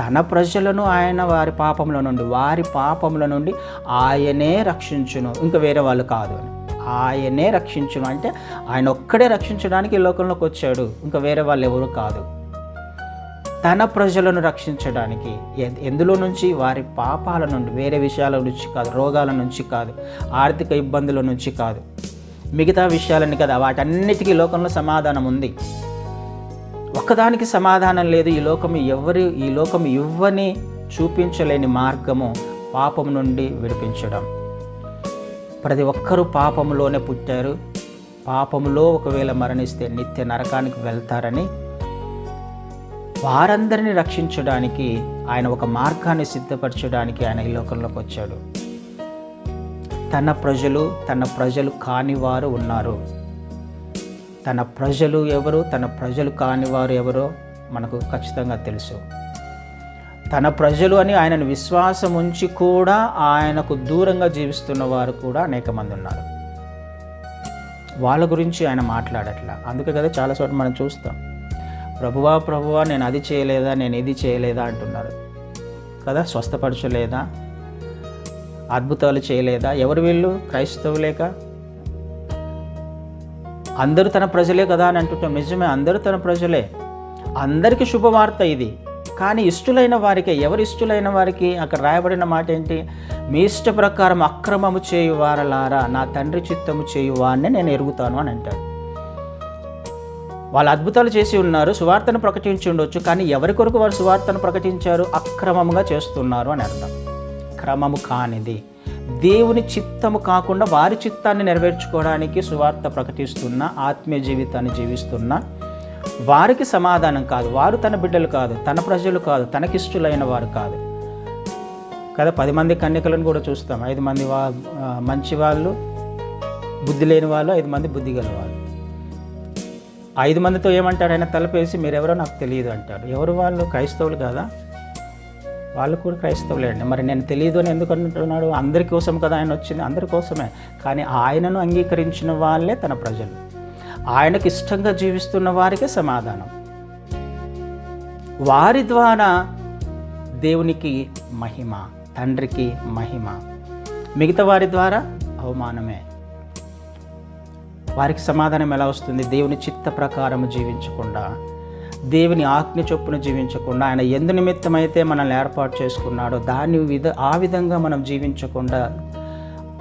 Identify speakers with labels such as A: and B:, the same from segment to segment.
A: తన ప్రజలను ఆయన వారి పాపముల నుండి వారి పాపముల నుండి ఆయనే రక్షించును. ఇంకా వేరే వాళ్ళు కాదు అని. ఆయనే రక్షించును అంటే ఆయన ఒక్కడే రక్షించడానికి ఈ లోకంలోకి వచ్చాడు. ఇంకా వేరే వాళ్ళు ఎవరు కాదు. తన ప్రజలను రక్షించడానికి ఎందులో నుంచి? వారి పాపాల నుండి వేరే విషయాల నుంచి కాదు రోగాల నుంచి కాదు ఆర్థిక ఇబ్బందుల నుంచి కాదు. మిగతా విషయాలని కదా వాటన్నిటికీ లోకంలో సమాధానం ఉంది. ఒక్కదానికి సమాధానం లేదు. ఈ లోకము ఎవరు ఈ లోకము ఇవ్వని చూపించలేని మార్గము పాపం నుండి విడిపించడం. ప్రతి ఒక్కరూ పాపంలోనే పుట్టారు. పాపములో ఒకవేళ మరణిస్తే నిత్య నరకానికి వెళ్తారని వారందరిని రక్షించడానికి ఆయన ఒక మార్గాన్ని సిద్ధపరచడానికి ఆయన ఈ లోకంలోకి వచ్చాడు. తన ప్రజలు తన ప్రజలు కాని వారు ఉన్నారు. తన ప్రజలు ఎవరు తన ప్రజలు కాని వారు ఎవరో మనకు ఖచ్చితంగా తెలుసు. తన ప్రజలు అని ఆయనను విశ్వాసం ఉంచి కూడా ఆయనకు దూరంగా జీవిస్తున్న వారు కూడా అనేక మంది ఉన్నారు. వాళ్ళ గురించి ఆయన మాట్లాడట్లా. అందుకే కదా చాలా చోట్ల మనం చూస్తాం. ప్రభువా ప్రభువా నేను అది చేయలేదా నేను ఇది చేయలేదా అంటున్నారు. కదా? స్వస్థపరచలేదా? అద్భుతాలు చేయలేదా? ఎవరు వీళ్ళు? క్రైస్తవులేక? అందరూ తన ప్రజలే కదా అని అంటుంటాం. నిజమే అందరూ తన ప్రజలే. అందరికీ శుభవార్త ఇది. కానీ ఇష్టలైన వారికి ఎవరు ఇష్టలైన వారికి అక్కడ రాయబడిన మాట ఏంటి? మీ ఇష్ట ప్రకారం అక్రమము చేయువారలారా నా తండ్రి చిత్తము చేయువారని నేను ఎరుగుతాను అని అంటాడు. వాళ్ళు అద్భుతాలు చేసి ఉన్నారు సువార్తను ప్రకటించి ఉండొచ్చు కానీ ఎవరి కొరకు వారు సువార్తను ప్రకటించారు? అక్రమముగా చేస్తున్నారు అని అర్థం. క్రమము కానిది. దేవుని చిత్తము కాకుండా వారి చిత్తాన్ని నెరవేర్చుకోవడానికి సువార్త ప్రకటిస్తున్న ఆత్మీయ జీవితాన్ని జీవిస్తున్న వారికి సమాధానం కాదు. వారు తన బిడ్డలు కాదు తన ప్రజలు కాదు తనకిష్టులైన వారు కాదు. కదా పది మంది కన్యకలను కూడా చూస్తాం. ఐదు మంది వా మంచి వాళ్ళు బుద్ధి లేని వాళ్ళు ఐదు మంది బుద్ధి గల వాళ్ళు. ఐదు మందితో ఏమంటాడు? ఆయన తలపేసి మీరెవరో నాకు తెలియదు అంటారు ఎవరు వాళ్ళు? క్రైస్తవులు కదా? వాళ్ళు కూడా క్రైస్తవులేండి మరి నేను తెలియదు అని ఎందుకు అంటున్నాడు? అందరి కోసం కదా ఆయన వచ్చింది. అందరి కోసమే. కానీ ఆయనను అంగీకరించిన వాళ్ళే తన ప్రజలు. ఆయనకి ఇష్టంగా జీవిస్తున్న వారికే సమాధానం. వారి ద్వారా దేవునికి మహిమ తండ్రికి మహిమ. మిగతా వారి ద్వారా అవమానమే. వారికి సమాధానం ఎలా వస్తుంది? దేవుని చిత్త ప్రకారము జీవించకుండా దేవుని ఆజ్ఞ చొప్పున జీవించకుండా ఆయన ఎందు నిమిత్తమైతే మనల్ని ఏర్పాటు చేసుకున్నాడో దాని విధ ఆ విధంగా మనం జీవించకుండా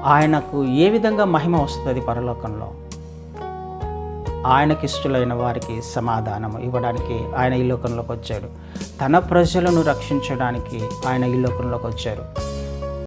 A: ఆయనకు ఏ విధంగా మహిమ వస్తుంది పరలోకంలో? ఆయనకి ఇష్టలైన వారికి సమాధానం ఇవ్వడానికి ఆయన ఈ లోకంలోకి వచ్చాడు. తన ప్రజలను రక్షించడానికి ఆయన ఈ లోకంలోకి వచ్చారు.